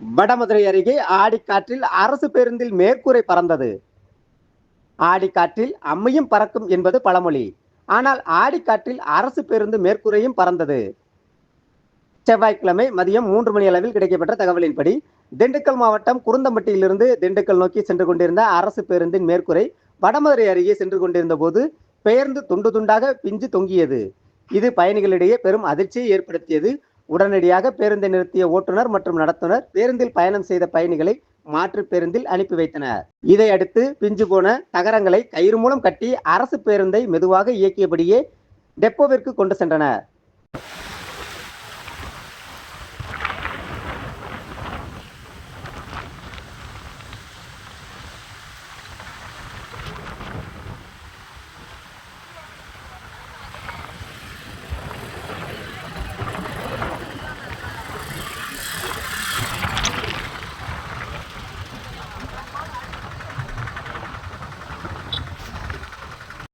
வடமதுரை அருகே ஆடிக்காற்றில் அரசு பேருந்தில் மேற்கூரை பறந்தது. ஆடிக்காற்றில் அம்மையும் பறக்கும் என்பது பழமொழி. ஆனால் ஆடிக்காற்றில் அரசு பேருந்து மேற்கூரையும் பறந்தது. செவ்வாய்க்கிழமை மதியம் மூன்று மணி அளவில் கிடைக்கப்பட்ட தகவலின்படி திண்டுக்கல் மாவட்டம் குருந்தம்பட்டியிலிருந்து திண்டுக்கல் நோக்கி சென்று கொண்டிருந்த அரசு பேருந்தின் மேற்கூரை வடமதுரை அருகே சென்று கொண்டிருந்த போது பெயர்ந்து துண்டு துண்டாக பிஞ்சு தொங்கியது. இது பயணிகளிடையே பெரும் அதிர்ச்சியை ஏற்படுத்தியது. உடனடியாக பேருந்தை நிறுத்திய ஓட்டுநர் மற்றும் நடத்துனர் பேருந்தில் பயணம் செய்த பயணிகளை மாற்று பேருந்தில் அனுப்பி வைத்தனர். இதையடுத்து பிஞ்சு போன தகரங்களை கயிறு மூலம் கட்டி அரசு பேருந்தை மெதுவாக இயக்கியபடியே டெப்போவிற்கு கொண்டு சென்றனர்.